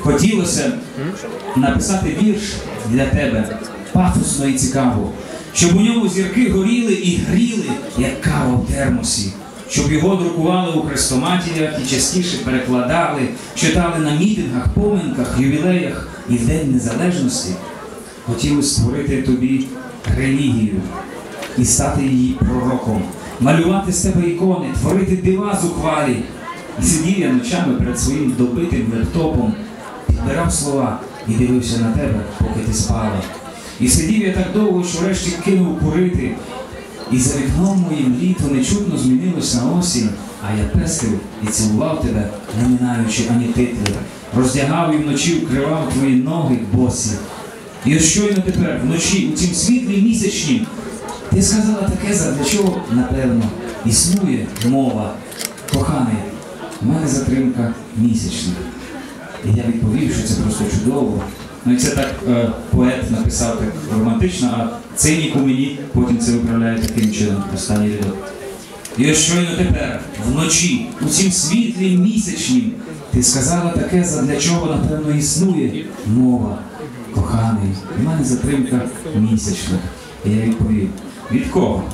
Хотілося написати вірш для тебе пафосно і цікаво, щоб у ньому зірки горіли і гріли, як кава в термосі, щоб його друкували у хрестоматіях і частіше перекладали, читали на мітингах, поминках, ювілеях і в День Незалежності. Хотілося створити тобі релігію і стати її пророком, малювати з тебе ікони, творити дива зухвалі. Сидів я ночами перед своїм добитим лептопом, підбирав слова і дивився на тебе, поки ти спала. І сидів я так довго, що врешті кинув курити. І за вікном моїм літо нечутно змінилось на осінь, а я пестив і цілував тебе, не минаючи ані титли, роздягав і вночі вкривав твої ноги босі. І ось щойно тепер, вночі, у цім світлі місячнім, ти сказала таке, задля чого, напевно, існує мова. Коханий, у мене затримка місячна. І я відповів, що це просто чудово. Ну і це так е, поет написав так романтично, а цинік у мені потім це виправляє таким чином, останній рядок. І ось щойно тепер, вночі, у цім світлі місячнім, ти сказала таке, задля чого, напевно, існує мова. Коханий, у мене затримка місячна. І я відповів, від кого?